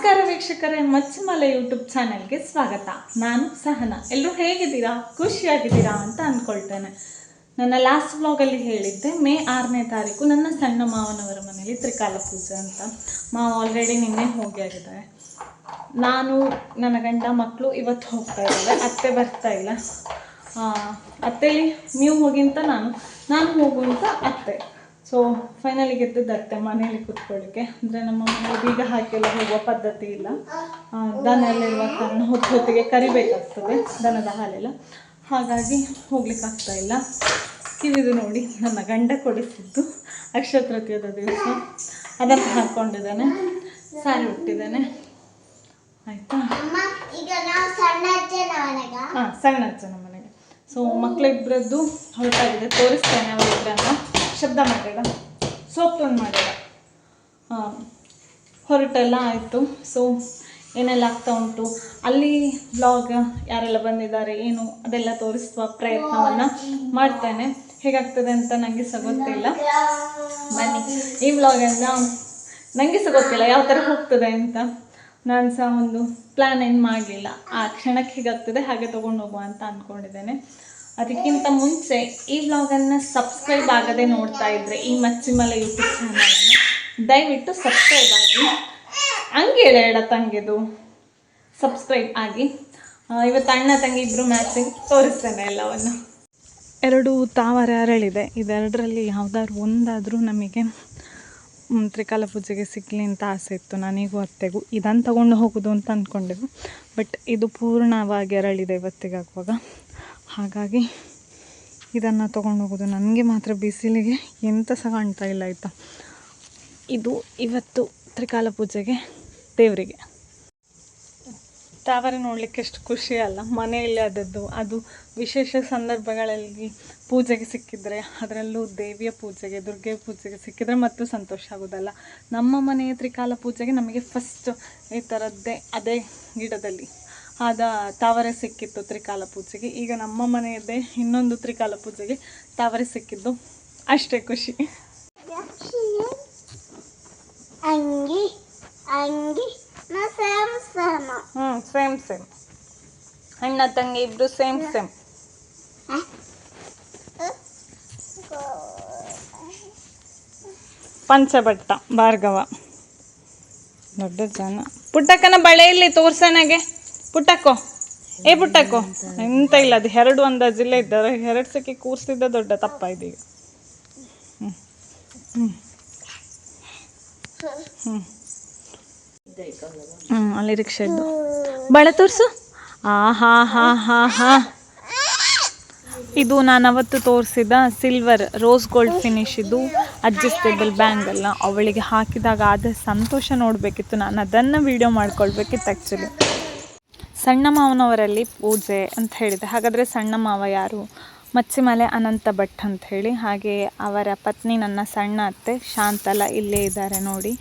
ನಮಸ್ಕಾರ ವೀಕ್ಷಕರೇ, ಮಚ್ಚಮಲೆ ಯೂಟ್ಯೂಬ್ ಚಾನೆಲ್ಗೆ ಸ್ವಾಗತ. ನಾನು ಸಹನ. ಎಲ್ಲರೂ ಹೇಗಿದ್ದೀರಾ? ಖುಷಿಯಾಗಿದ್ದೀರಾ ಅಂತ ಅಂದ್ಕೊಳ್ತೇನೆ. ನನ್ನ ಲಾಸ್ಟ್ ಬ್ಲಾಗಲ್ಲಿ ಹೇಳಿದ್ದೆ, ಮೇ ಆರನೇ ತಾರೀಕು ನನ್ನ ಸಣ್ಣ ಮಾವನವರ ಮನೆಯಲ್ಲಿ ತ್ರಿಕಾಲ ಪೂಜೆ ಅಂತ. ಮಾವ ಆಲ್ರೆಡಿ ನಿನ್ನೆ ಹೋಗಿ ಆಗಿದ್ದಾರೆ. ನಾನು, ನನ್ನ ಗಂಡ ಮಕ್ಕಳು ಇವತ್ತು ಹೋಗ್ತಾ ಇದ್ದಾರೆ. ಅತ್ತೆ ಬರ್ತಾ ಇಲ್ಲ. ಅತ್ತೇಲಿ ನೀವು ಹೋಗಿ ಅಂತ ನಾನು. ನಾನು ಹೋಗುವಂತ ಅತ್ತೆ. ಸೊ ಫೈನಲಿ ಗೆದ್ದದ್ದು ಮನೇಲಿ ಕೂತ್ಕೊಳ್ಳಿಕ್ಕೆ. ಅಂದರೆ ನಮ್ಮ ಮನೆಯಲ್ಲಿ ಬೀಗ ಹಾಕಿಲ್ಲ ಹೋಗುವ ಪದ್ಧತಿ ಇಲ್ಲ. ದನ ಎಲ್ಲ ಇರುವ ಕಾರಣ ಹೊತ್ತು ಹೊತ್ತಿಗೆ ಕರಿಬೇಕಾಗ್ತದೆ, ದನದ ಹಾಲೆಲ್ಲ. ಹಾಗಾಗಿ ಹೋಗ್ಲಿಕ್ಕೆ ಆಗ್ತಾ ಇಲ್ಲ. ಕಿವಿದು ನೋಡಿ, ನನ್ನ ಗಂಡ ಕೊಡಿಸಿದ್ದು ಅಕ್ಷಯ ತೃತೀಯದ ದಿವಸ. ಅದನ್ನು ಹಾಕ್ಕೊಂಡಿದ್ದಾನೆ ಸಾರಿ ಹುಟ್ಟಿದ್ದಾನೆ ಆಯಿತಾ? ಹಾಂ ಸಣ್ಣ ಅಜ್ಜನ ಮನೆಗೆ. ಸೊ ಮಕ್ಕಳಿಬ್ಬರದ್ದು ಹೊರಟಾಗಿದೆ, ತೋರಿಸ್ತೇನೆ ಅವರಿಬ್ಬರನ್ನ. ಶಬ್ದ ಮಾಡಿದ ಸೋಪ್ ಹಾಂ, ಹೊರಟೆಲ್ಲ ಆಯಿತು. ಸೊ ಏನೆಲ್ಲ ಆಗ್ತಾ ಉಂಟು? ಅಲ್ಲಿ ಬ್ಲಾಗ್ ಯಾರೆಲ್ಲ ಬಂದಿದ್ದಾರೆ, ಏನು ಅದೆಲ್ಲ ತೋರಿಸುವ ಪ್ರಯತ್ನವನ್ನು ಮಾಡ್ತೇನೆ. ಹೇಗಾಗ್ತದೆ ಅಂತ ನನಗೆ ಸಹ ಗೊತ್ತಿಲ್ಲ. ಬನ್ನಿ. ಈ ಬ್ಲಾಗನ್ನು ನನಗೆ ಸಹ ಗೊತ್ತಿಲ್ಲ, ಯಾವ ಥರ ಹೋಗ್ತದೆ ಅಂತ. ನಾನು ಸಹ ಒಂದು ಪ್ಲ್ಯಾನ್ ಏನು ಮಾಡಲಿಲ್ಲ. ಆ ಕ್ಷಣಕ್ಕೆ ಹೇಗಾಗ್ತದೆ, ಹಾಗೆ ತೊಗೊಂಡು ಹೋಗುವ ಅಂತ ಅಂದ್ಕೊಂಡಿದ್ದೇನೆ ಅದಕ್ಕಿಂತ ಮುಂಚೆ ಈ ವ್ಲಾಗನ್ನು ಸಬ್ಸ್ಕ್ರೈಬ್ ಆಗದೆ ನೋಡ್ತಾ ಇದ್ರೆ ಈ ಮಚ್ಚಿಮಲೆ ಯೂಟ್ಯೂಬ್ ಚಾನಲನ್ನು ದಯವಿಟ್ಟು ಸಬ್ಸ್ಕ್ರೈಬ್ ಆಗಿ. ಹಂಗೆ ಎಡ ತಂಗಿದು? ಸಬ್ಸ್ಕ್ರೈಬ್ ಆಗಿ. ಇವತ್ತು ಅಣ್ಣ ತಂಗಿ ಇಬ್ಬರು ಮ್ಯಾಚಿಂಗ್ ತೋರಿಸ್ತೇನೆ ಎಲ್ಲವನ್ನು. ಎರಡು ತಾವರೆ ಅರಳಿದೆ. ಇದೆರಡರಲ್ಲಿ ಯಾವುದಾದ್ರು ಒಂದಾದರೂ ನಮಗೆ ತ್ರಿಕಾಲ ಪೂಜೆಗೆ ಸಿಗಲಿ ಅಂತ ಆಸೆ ಇತ್ತು. ನನಗೂ ಅತ್ತೆಗೂ ಇದನ್ನು ತಗೊಂಡು ಹೋಗೋದು ಅಂತ ಅಂದ್ಕೊಂಡೆವು ಬಟ್ ಇದು ಪೂರ್ಣವಾಗಿ ಅರಳಿದೆ ಇವತ್ತಿಗಾಗುವಾಗ. ಹಾಗಾಗಿ ಇದನ್ನು ತೊಗೊಂಡು ಹೋಗೋದು ನನಗೆ ಮಾತ್ರ ಬಿಸಿಲಿಗೆ ಎಂತ ಸಹ ಕಾಣ್ತಾ ಇಲ್ಲ, ಆಯಿತಾ? ಇದು ಇವತ್ತು ತ್ರಿಕಾಲ ಪೂಜೆಗೆ ದೇವರಿಗೆ. ತಾವರೆ ನೋಡಲಿಕ್ಕೆ ಎಷ್ಟು ಖುಷಿ ಅಲ್ಲ, ಮನೆಯಲ್ಲಿ ಆದದ್ದು. ಅದು ವಿಶೇಷ ಸಂದರ್ಭಗಳಲ್ಲಿ ಪೂಜೆಗೆ ಸಿಕ್ಕಿದ್ರೆ, ಅದರಲ್ಲೂ ದೇವಿಯ ಪೂಜೆಗೆ ದುರ್ಗೆ ಪೂಜೆಗೆ ಸಿಕ್ಕಿದ್ರೆ ಮತ್ತು ಸಂತೋಷ ಆಗೋದಲ್ಲ. ನಮ್ಮ ಮನೆಯ ತ್ರಿಕಾಲ ಪೂಜೆಗೆ ನಮಗೆ ಫಸ್ಟ್ ಈ ಥರದ್ದೇ ಅದೇ ಗಿಡದಲ್ಲಿ. ಆದ ತಾವರೆ ಸಿಕ್ಕಿತ್ತು ತ್ರಿಕಾಲ ಪೂಜೆಗೆ. ಈಗ ನಮ್ಮ ಮನೆಯದೇ ಇನ್ನೊಂದು ತ್ರಿಕಾಲ ಪೂಜೆಗೆ ತಾವರೆ ಸಿಕ್ಕಿದ್ದು. ಅಷ್ಟೇ ಖುಷಿ. ಅಂಗಿ ಅಂಗಿ ಸೇಮ್ ಸೇಮ್. ಹ್ಞೂ ಸೇಮ್ ಸೇಮ್. ಅಣ್ಣ ತಂಗಿ ಇಬ್ಬರು ಸೇಮ್ ಸೇಮ್. ಪಂಚಭಟ್ಟ ಭಾರ್ಗವ. ದೊಡ್ಡ ಜನ. ಪುಟ್ಟಕ್ಕನ ಬಳೆಯಲ್ಲಿ ತೋರ್ಸನಾಗೆ ಪುಟ್ಟಕ್ಕೋ. ಏ, ಪುಟ್ಟಕ್ಕೋ. ಎಂತ ಇಲ್ಲ, ಅದು ಎರಡು ಅಂದಾಜಿಲ್ಲ ಇದ್ದಾರೆ ಎರಡು ಸಕ್ಕಿ ಕೂರಿಸಿದ್ದ ದೊಡ್ಡ ತಪ್ಪ ಇದೀಗ ಹ್ಞೂ ಹ್ಞೂ ಹ್ಞೂ ಹ್ಞೂ ಅಲ್ಲಿ ರಿಕ್ಷಾ ಇದ್ದು. ಬಳೆ ತೋರಿಸು. ಆ, ಹಾ ಹಾ ಹಾ ಇದು ನಾನು ಅವತ್ತು ತೋರಿಸಿದ ಸಿಲ್ವರ್ ರೋಸ್ ಗೋಲ್ಡ್ ಫಿನಿಶ್ ಇದು. ಅಡ್ಜಸ್ಟೇಬಲ್ ಬ್ಯಾಂಗಲ್ನ ಅವಳಿಗೆ ಹಾಕಿದಾಗ ಆದ ಸಂತೋಷ ನೋಡಬೇಕಿತ್ತು. ನಾನು ಅದನ್ನು ವಿಡಿಯೋ ಮಾಡ್ಕೊಳ್ಬೇಕಿತ್ತು ಆ್ಯಕ್ಚುಲಿ ಸಣ್ಣ ಮಾವನವರಲ್ಲಿ ಪೂಜೆ ಅಂತ ಹೇಳಿದೆ. ಹಾಗಾದರೆ ಸಣ್ಣ ಮಾವ ಯಾರು? ಮಚ್ಚಿಮಲೆ ಅನಂತ ಭಟ್ ಅಂತ ಹೇಳಿ. ಹಾಗೆ ಅವರ ಪತ್ನಿ ನನ್ನ ಸಣ್ಣ ಅತ್ತೆ ಶಾಂತಲ ಇಲ್ಲೇ ಇದ್ದಾರೆ ನೋಡಿ.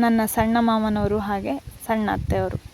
ನನ್ನ ಸಣ್ಣ ಮಾವನವರು ಹಾಗೆ ಸಣ್ಣ ಅತ್ತೆಯವರು.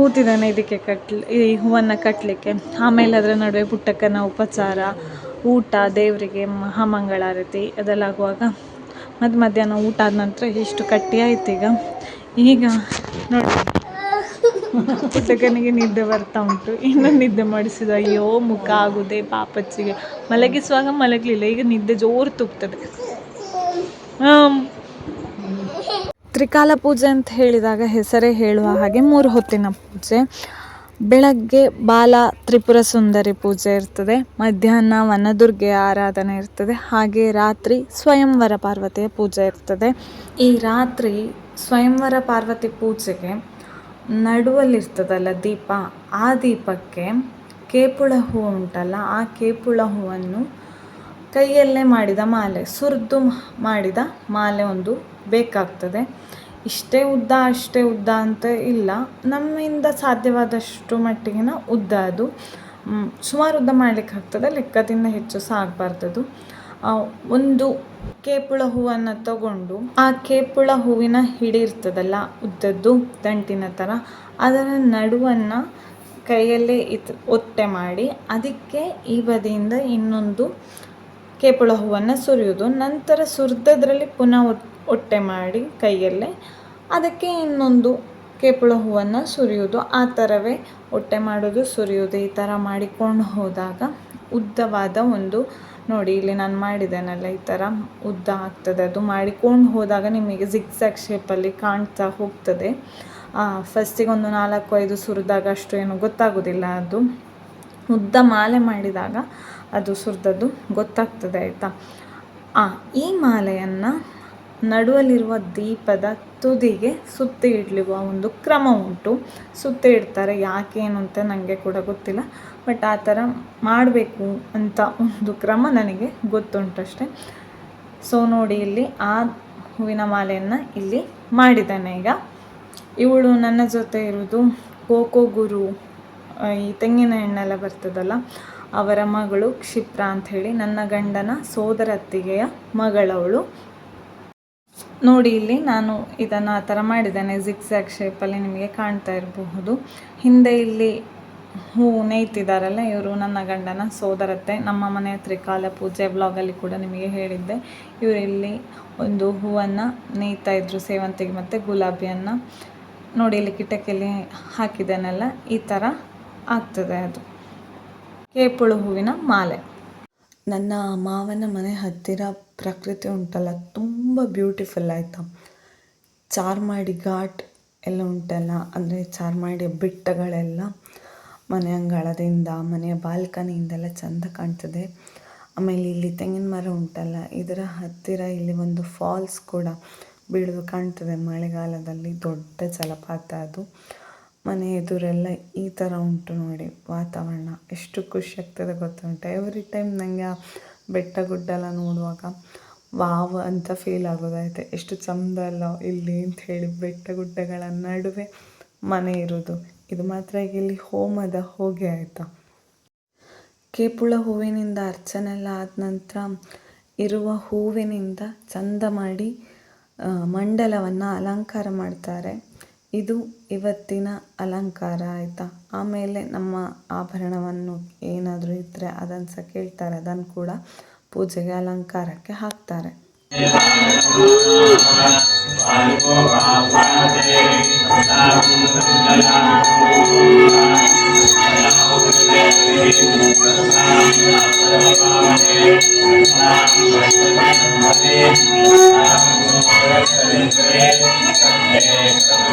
ಕೂತಿದ್ದಾನೆ ಇದಕ್ಕೆ ಕಟ್ಲಿ, ಈ ಹೂವನ್ನು ಕಟ್ಟಲಿಕ್ಕೆ ಆಮೇಲೆ ಅದರ ನಡುವೆ ಪುಟ್ಟಕ್ಕನ ಉಪಚಾರ, ಊಟ, ದೇವರಿಗೆ ಮಹಾಮಂಗಳಾರತಿ ಅದೆಲ್ಲ ಆಗುವಾಗ ಮತ್ತು ಮಧ್ಯಾಹ್ನ ಊಟ ಆದ ನಂತರ ಎಷ್ಟು ಕಟ್ಟಿ ಆಯ್ತು ಈಗ. ಈಗ ನೋಡಿ. ಪುಟ್ಟಕ್ಕನಿಗೆ ನಿದ್ದೆ ಬರ್ತಾ ಉಂಟು. ಇನ್ನು ನಿದ್ದೆ ಮಾಡಿಸಿದ ಅಯ್ಯೋ ಮುಖ ಆಗುದೆ ಪಾಪಚ್ಚಿಗೆ. ಮಲಗಿಸುವಾಗ ಮಲಗಲಿಲ್ಲ. ಈಗ ನಿದ್ದೆ ಜೋರು ತುಪ್ತದೆ. ತ್ರಿಕಾಲ ಪೂಜೆ ಅಂತ ಹೇಳಿದಾಗ ಹೆಸರೇ ಹೇಳುವ ಹಾಗೆ ಮೂರು ಹೊತ್ತಿನ ಪೂಜೆ. ಬೆಳಗ್ಗೆ ಬಾಲ ತ್ರಿಪುರ ಸುಂದರಿ ಪೂಜೆ ಇರ್ತದೆ. ಮಧ್ಯಾಹ್ನ ವನದುರ್ಗೆ ಆರಾಧನೆ ಇರ್ತದೆ. ಹಾಗೆ ರಾತ್ರಿ ಸ್ವಯಂವರ ಪಾರ್ವತಿಯ ಪೂಜೆ ಇರ್ತದೆ. ಈ ರಾತ್ರಿ ಸ್ವಯಂವರ ಪಾರ್ವತಿ ಪೂಜೆಗೆ ನಡುವಲ್ಲಿರ್ತದಲ್ಲ ದೀಪ, ಆ ದೀಪಕ್ಕೆ ಕೇಪುಳ ಹೂವು ಉಂಟಲ್ಲ, ಆ ಕೇಪುಳ ಹೂವನ್ನು ಕೈಯಲ್ಲೇ ಮಾಡಿದ ಮಾಲೆ, ಸುರಿದು ಮಾಡಿದ ಮಾಲೆ ಒಂದು ಬೇಕಾಗ್ತದೆ. ಇಷ್ಟೇ ಉದ್ದ, ಅಷ್ಟೇ ಉದ್ದ ಅಂತ ಇಲ್ಲ. ನಮ್ಮಿಂದ ಸಾಧ್ಯವಾದಷ್ಟು ಮಟ್ಟಿಗಿನ ಉದ್ದ ಅದು. ಸುಮಾರು ಉದ್ದ ಮಾಡಲಿಕ್ಕೆ ಆಗ್ತದೆ, ಲೆಕ್ಕದಿಂದ ಹೆಚ್ಚು ಸಹ ಆಗಬಾರ್ದದು ಒಂದು ಕೇಪುಳ ಹೂವನ್ನು ತಗೊಂಡು ಆ ಕೇಪುಳ ಹೂವಿನ ಹಿಡಿ ಇರ್ತದಲ್ಲ, ಉದ್ದದ್ದು ದಂಟಿನ ಥರ ಅದರ ನಡುವನ್ನು ಕೈಯಲ್ಲೇ ಇತ್ ಒತ್ತೆ ಮಾಡಿ, ಅದಕ್ಕೆ ಈ ಬದಿಯಿಂದ ಇನ್ನೊಂದು ಕೇಪುಳ ಹೂವನ್ನು ಸುರಿಯೋದು ನಂತರ ಸುರಿದದ್ರಲ್ಲಿ ಪುನಃ ಒಟ್- ಒಟ್ಟೆ ಮಾಡಿ ಕೈಯಲ್ಲೇ ಅದಕ್ಕೆ ಇನ್ನೊಂದು ಕೇಪುಳ ಹೂವನ್ನು ಸುರಿಯೋದು ಆ ಥರವೇ ಒಟ್ಟೆ ಮಾಡೋದು ಸುರಿಯೋದು ಈ ಥರ ಮಾಡಿಕೊಂಡು ಹೋದಾಗ ಉದ್ದವಾದ ಒಂದು, ನೋಡಿ ಇಲ್ಲಿ ನಾನು ಮಾಡಿದ್ದೇನಲ್ಲ, ಈ ಥರ ಉದ್ದ ಆಗ್ತದೆ. ಅದು ಮಾಡಿಕೊಂಡು ಹೋದಾಗ ನಿಮಗೆ ಜಿಗ್ಸಾಗ್ ಶೇಪಲ್ಲಿ ಕಾಣ್ತಾ ಹೋಗ್ತದೆ. ಫಸ್ಟಿಗೆ ಒಂದು ನಾಲ್ಕು, ಐದು ಸುರಿದಾಗ ಅಷ್ಟು ಏನು ಗೊತ್ತಾಗೋದಿಲ್ಲ. ಅದು ಉದ್ದ ಮಾಲೆ ಮಾಡಿದಾಗ ಅದು ಸುರಿದದ್ದು ಗೊತ್ತಾಗ್ತದೆ ಆಯಿತಾ? ಆ, ಈ ಮಾಲೆಯನ್ನು ನಡುವಲ್ಲಿರುವ ದೀಪದ ತುದಿಗೆ ಸುತ್ತಿ ಇಡಲಿರುವ ಒಂದು ಕ್ರಮ ಉಂಟು. ಸುತ್ತಿ ಇಡ್ತಾರೆ, ಯಾಕೇನು ಅಂತ ನನಗೆ ಕೂಡ ಗೊತ್ತಿಲ್ಲ. ಬಟ್ ಆ ಥರ ಮಾಡಬೇಕು ಅಂತ ಒಂದು ಕ್ರಮ ನನಗೆ ಗೊತ್ತುಂಟಷ್ಟೆ. ಸೊ ನೋಡಿ ಇಲ್ಲಿ ಆ ಹೂವಿನ ಮಾಲೆಯನ್ನು ಇಲ್ಲಿ ಮಾಡಿದ್ದಾನೆ ಈಗ. ಇವಳು ನನ್ನ ಜೊತೆ ಇರೋದು ಕೋಕೋ ಗುರು ಈ ತೆಂಗಿನ ಎಣ್ಣೆಲ್ಲ ಬರ್ತದಲ್ಲ ಅವರ ಮಗಳು ಕ್ಷಿಪ್ರ ಹೇಳಿ ನನ್ನ ಗಂಡನ ಸೋದರತ್ತಿಗೆಯ ಮಗಳವಳು. ನೋಡಿ, ಇಲ್ಲಿ ನಾನು ಇದನ್ನು ಆ ಥರ ಮಾಡಿದ್ದೇನೆ. ಜಿಗ್ಸಾಗ್ ಶೇಪಲ್ಲಿ ನಿಮಗೆ ಕಾಣ್ತಾ ಇರಬಹುದು. ಹಿಂದೆ ಇಲ್ಲಿ ಹೂ ನೇಯ್ತಿದ್ದಾರಲ್ಲ, ಇವರು ನನ್ನ ಗಂಡನ ಸೋದರತ್ತೆ. ನಮ್ಮ ಮನೆಯ ತ್ರಿಕಾಲ ಪೂಜೆ ಬ್ಲಾಗಲ್ಲಿ ಕೂಡ ನಿಮಗೆ ಹೇಳಿದ್ದೆ. ಇವರು ಇಲ್ಲಿ ಒಂದು ಹೂವನ್ನು ನೇಯ್ತಾ ಇದ್ರು, ಸೇವಂತಿಗೆ ಮತ್ತು ಗುಲಾಬಿಯನ್ನು. ನೋಡಿ, ಇಲ್ಲಿ ಕಿಟಕಿಯಲ್ಲಿ ಹಾಕಿದ್ದೇನಲ್ಲ, ಈ ಥರ ಆಗ್ತದೆ ಅದು. ಕೇಪುಳು ಹೂವಿನ ಮಾಲೆ. ನನ್ನ ಮಾವನ ಮನೆ ಹತ್ತಿರ ಪ್ರಕೃತಿ ಉಂಟಲ್ಲ, ತುಂಬ ಬ್ಯೂಟಿಫುಲ್ ಆಯಿತಾ. ಚಾರ್ಮಾಡಿ ಘಾಟ್ ಎಲ್ಲ ಉಂಟಲ್ಲ, ಅಂದರೆ ಚಾರ್ಮಾಡಿ ಬೆಟ್ಟಗಳೆಲ್ಲ ಮನೆ ಅಂಗಳದಿಂದ ಮನೆಯ ಬಾಲ್ಕನಿಯಿಂದೆಲ್ಲ ಚೆಂದ ಕಾಣ್ತದೆ. ಆಮೇಲೆ ಇಲ್ಲಿ ತೆಂಗಿನ ಮರ ಉಂಟಲ್ಲ, ಇದರ ಹತ್ತಿರ ಇಲ್ಲಿ ಒಂದು ಫಾಲ್ಸ್ ಕೂಡ ಬೀಳೋದು ಕಾಣ್ತದೆ ಮಳೆಗಾಲದಲ್ಲಿ, ದೊಡ್ಡ ಜಲಪಾತ ಅದು. ಮನೆ ಎದುರೆಲ್ಲ ಈ ಥರ ಉಂಟು ನೋಡಿ ವಾತಾವರಣ. ಎಷ್ಟು ಖುಷಿ ಆಗ್ತದೆ ಗೊತ್ತುಂಟ. ಎವ್ರಿ ಟೈಮ್ ನನಗೆ ಆ ಬೆಟ್ಟ ಗುಡ್ಡ ಎಲ್ಲ ನೋಡುವಾಗ ವಾವ್ ಅಂತ ಫೀಲ್ ಆಗೋದಾಯಿತು. ಎಷ್ಟು ಚಂದ ಅಲ್ಲ ಇಲ್ಲಿ ಅಂತ ಹೇಳಿ ಬೆಟ್ಟ ಗುಡ್ಡಗಳ ನಡುವೆ ಮನೆ ಇರೋದು. ಇದು ಮಾತ್ರ ಇಲ್ಲಿ ಹೋಮದ ಹೋಗಿ ಆಯಿತಾ. ಕೇಪುಳ ಹೂವಿನಿಂದ ಅರ್ಚನೆ ಎಲ್ಲ ಆದ ನಂತರ ಇರುವ ಹೂವಿನಿಂದ ಚಂದ ಮಾಡಿ ಮಂಡಲವನ್ನು ಅಲಂಕಾರ ಮಾಡ್ತಾರೆ. ಇದು ಇವತ್ತಿನ ಅಲಂಕಾರ ಆಯಿತಾ? ಆಮೇಲೆ ನಮ್ಮ ಆಭರಣವನ್ನು ಏನಾದರೂ ಇದ್ದರೆ ಅದನ್ನು ಸಹ ಕೇಳ್ತಾರೆ. ಅದನ್ನು ಕೂಡ ಪೂಜೆಗೆ ಅಲಂಕಾರಕ್ಕೆ ಹಾಕ್ತಾರೆ.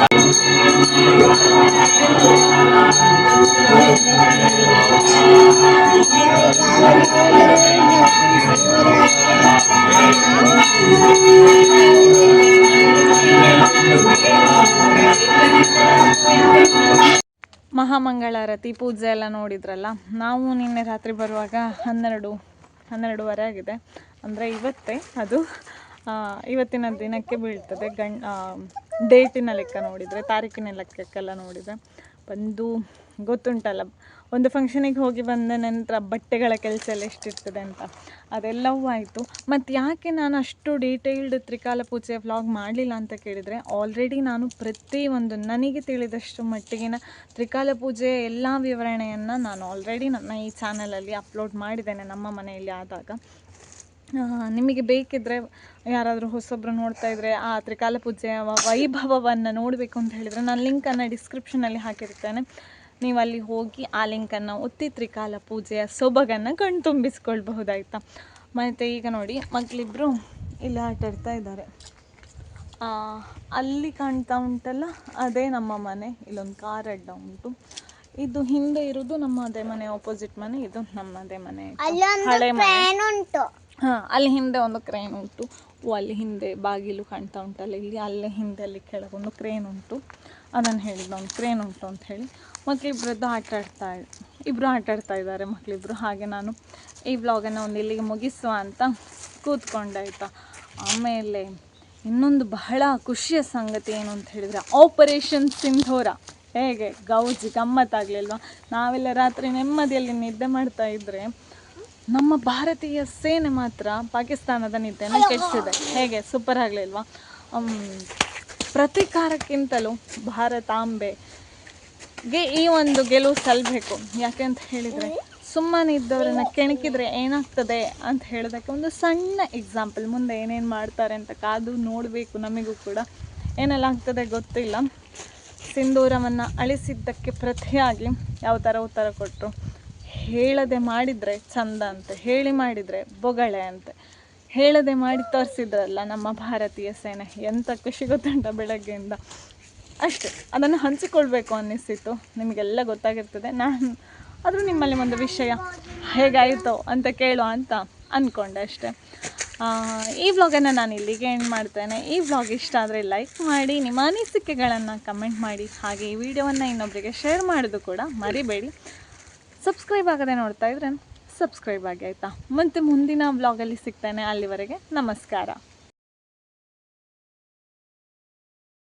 ಮಹಾಮಂಗಳಾರತಿ ಪೂಜೆ ಎಲ್ಲ ನೋಡಿದ್ರಲ್ಲ ನಾವು ನಿನ್ನೆ ರಾತ್ರಿ ಬರುವಾಗ ಹನ್ನೆರಡು ಹನ್ನೆರಡುವರೆ ಆಗಿದೆ. ಅಂದರೆ ಇವತ್ತೇ ಅದು ಇವತ್ತಿನ ದಿನಕ್ಕೆ ಬೀಳ್ತದೆ ಗಣ್ ಡೇಟಿನ ಲೆಕ್ಕ ನೋಡಿದರೆ, ತಾರೀಕಿನ ಲೆಕ್ಕಕ್ಕೆಲ್ಲ ನೋಡಿದರೆ. ಬಂದು ಗೊತ್ತುಂಟಲ್ಲ, ಒಂದು ಫಂಕ್ಷನಿಗೆ ಹೋಗಿ ಬಂದ ನಂತರ ಬಟ್ಟೆಗಳ ಕೆಲಸ ಎಲ್ಲ ಎಷ್ಟಿರ್ತದೆ ಅಂತ. ಅದೆಲ್ಲವೂ ಆಯಿತು. ಮತ್ತು ಯಾಕೆ ನಾನು ಅಷ್ಟು ಡೀಟೇಲ್ಡ್ ತ್ರಿಕಾಲ ಪೂಜೆ ವ್ಲಾಗ್ ಮಾಡಲಿಲ್ಲ ಅಂತ ಕೇಳಿದರೆ ಆಲ್ರೆಡಿ ನಾನು ಪ್ರತಿಯೊಂದು ನನಗೆ ತಿಳಿದಷ್ಟು ಮಟ್ಟಿಗಿನ ತ್ರಿಕಾಲ ಪೂಜೆಯ ಎಲ್ಲ ವಿವರಣೆಯನ್ನು ನಾನು ಆಲ್ರೆಡಿ ನನ್ನ ಈ ಚಾನಲಲ್ಲಿ ಅಪ್ಲೋಡ್ ಮಾಡಿದ್ದೇನೆ ನಮ್ಮ ಮನೆಯಲ್ಲಿ ಆದಾಗ. ನಿಮಗೆ ಬೇಕಿದ್ದರೆ ಯಾರಾದರೂ ಹೊಸೊಬ್ಬರು ನೋಡ್ತಾ ಇದ್ದರೆ ಆ ತ್ರಿಕಾಲ ಪೂಜೆಯ ವೈಭವವನ್ನು ನೋಡಬೇಕು ಅಂತ ಹೇಳಿದರೆ ನಾನು ಲಿಂಕನ್ನು ಡಿಸ್ಕ್ರಿಪ್ಷನಲ್ಲಿ ಹಾಕಿರ್ತೇನೆ ನೀವು ಅಲ್ಲಿ ಹೋಗಿ ಆ ಲಿಂಕನ್ನು ಒತ್ತಿ ತ್ರಿಕಾಲ ಪೂಜೆಯ ಸೊಬಗನ್ನು ಕಣ್ತುಂಬಿಸ್ಕೊಳ್ಬಹುದಾಯ್ತಾ ಮತ್ತು ಈಗ ನೋಡಿ ಮಕ್ಕಳಿಬ್ಬರು ಇಲ್ಲಿ ಆಟ ಆಡ್ತಾ ಇದ್ದಾರೆ. ಅಲ್ಲಿ ಕಾಣ್ತಾ ಉಂಟಲ್ಲ ಅದೇ ನಮ್ಮ ಮನೆ. ಇಲ್ಲೊಂದು ಕಾರ್ ಅಡ್ಡ ಉಂಟು. ಇದು ಹಿಂದೆ ಇರೋದು ನಮ್ಮದೇ ಮನೆ ಆಪೋಸಿಟ್ ಮನೆ. ಇದು ನಮ್ಮದೇ ಮನೆ. ಆಯ್ತಾ? ಅಲ್ಲೊಂದು ಹಳೆ ಮನೆ. ಉಂಟು. ಹಾಂ, ಅಲ್ಲಿ ಹಿಂದೆ ಒಂದು ಕ್ರೇನ್ ಉಂಟು. ಓ, ಅಲ್ಲಿ ಹಿಂದೆ ಬಾಗಿಲು ಕಾಣ್ತಾ ಉಂಟಲ್ಲ ಇಲ್ಲಿ, ಅಲ್ಲೇ ಹಿಂದೆ ಅಲ್ಲಿ ಕೆಳಗೊಂದು ಕ್ರೇನ್ ಉಂಟು. ಅದನ್ನು ಹೇಳಿದ್ದು, ಒಂದು ಕ್ರೇನ್ ಉಂಟು ಅಂತ ಹೇಳಿ. ಮಕ್ಕಳಿಬ್ರದ್ದು ಆಟ ಆಡ್ತಾ ಇಬ್ಬರು ಆಟ ಆಡ್ತಾ ಇದ್ದಾರೆ ಮಕ್ಕಳಿಬ್ರು ಹಾಗೆ ನಾನು ಈ ವ್ಲಾಗನ್ನು ಒಂದು ಇಲ್ಲಿಗೆ ಮುಗಿಸುವ ಅಂತ ಕೂತ್ಕೊಂಡಾಯ್ತಾ. ಆಮೇಲೆ ಇನ್ನೊಂದು ಬಹಳ ಖುಷಿಯ ಸಂಗತಿ ಏನು ಅಂತ ಹೇಳಿದರೆ ಆಪರೇಷನ್ ಸಿಂಧೂರ ಹೇಗೆ? ಗೌಜಿ ಗಮ್ಮತ್ತಾಗಲಿಲ್ವಾ? ನಾವೆಲ್ಲ ರಾತ್ರಿ ನೆಮ್ಮದಿಯಲ್ಲಿ ನಿದ್ದೆ ಮಾಡ್ತಾ ಇದ್ದರೆ ನಮ್ಮ ಭಾರತೀಯ ಸೇನೆ ಮಾತ್ರ ಪಾಕಿಸ್ತಾನದ ನಿದ್ದೆನ ಕೆಡಿಸಿದೆ. ಹೇಗೆ? ಸೂಪರ್ ಆಗಲಿಲ್ವಾ? ಪ್ರತೀಕಾರಕ್ಕಿಂತಲೂ ಭಾರತಾಂಬೆ ಗೆ ಈ ಒಂದು ಗೆಲುವು ಸಲ್ಲಬೇಕು ಯಾಕೆ ಅಂತ ಹೇಳಿದರೆ, ಸುಮ್ಮನೆ ಇದ್ದವರನ್ನು ಕೆಣಕಿದ್ರೆ ಏನಾಗ್ತದೆ ಅಂತ ಹೇಳೋದಕ್ಕೆ ಒಂದು ಸಣ್ಣ ಎಕ್ಸಾಂಪಲ್ ಮುಂದೆ ಏನೇನು ಮಾಡ್ತಾರೆ ಅಂತ ಕಾದು ನೋಡಬೇಕು ನಮಗೂ ಕೂಡ. ಏನೆಲ್ಲ ಆಗ್ತದೆ ಗೊತ್ತಿಲ್ಲ. ಸಿಂಧೂರವನ್ನು ಅಳಿಸಿದ್ದಕ್ಕೆ ಪ್ರತಿಯಾಗಿ ಯಾವ ಥರ ಉತ್ತರ ಕೊಟ್ಟರು ಹೇಳದೆ ಮಾಡಿದರೆ ಚಂದ ಅಂತೆ, ಹೇಳಿ ಮಾಡಿದರೆ ಬೊಗಳೆ ಅಂತೆ. ಹೇಳದೆ ಮಾಡಿ ತೋರಿಸಿದ್ರಲ್ಲ ನಮ್ಮ ಭಾರತೀಯ ಸೇನೆ ಎಂಥ ಖುಷಿ ಗೊತ್ತುಂಟ ಬೆಳಗ್ಗೆಯಿಂದ. ಅಷ್ಟೇ, ಅದನ್ನು ಹಂಚಿಕೊಳ್ಬೇಕು ಅನ್ನಿಸಿತು ನಿಮಗೆಲ್ಲ ಗೊತ್ತಾಗಿರ್ತದೆ. ನಾನು, ಆದರೂ ನಿಮ್ಮಲ್ಲಿ ಒಂದು ವಿಷಯ ಹೇಗಾಯಿತು ಅಂತ ಕೇಳುವ ಅಂತ ಅಂದ್ಕೊಂಡೆ ಅಷ್ಟೇ. ಈ ವ್ಲಾಗನ್ನು ನಾನು ಇಲ್ಲಿಗೆ ಎಂಡ್ ಮಾಡ್ತೇನೆ. ಈ ವ್ಲಾಗ್ ಇಷ್ಟ ಆದರೆ ಲೈಕ್ ಮಾಡಿ, ನಿಮ್ಮ ಅನಿಸಿಕೆಗಳನ್ನು ಕಮೆಂಟ್ ಮಾಡಿ, ಹಾಗೆ ಈ ವಿಡಿಯೋವನ್ನು ಇನ್ನೊಬ್ಬರಿಗೆ ಶೇರ್ ಮಾಡೋದು ಕೂಡ ಮರಿಬೇಡಿ. ಸಬ್ಸ್ಕ್ರೈಬ್ ಆಗದೆ ನೋಡ್ತಾ ಇದ್ರೆ ಸಬ್ಸ್ಕ್ರೈಬ್ ಆಗಿ ಆಯಿತಾ? ಮತ್ತು ಮುಂದಿನ ವ್ಲಾಗಲ್ಲಿ ಸಿಗ್ತಾನೆ. ಅಲ್ಲಿವರೆಗೆ ನಮಸ್ಕಾರ.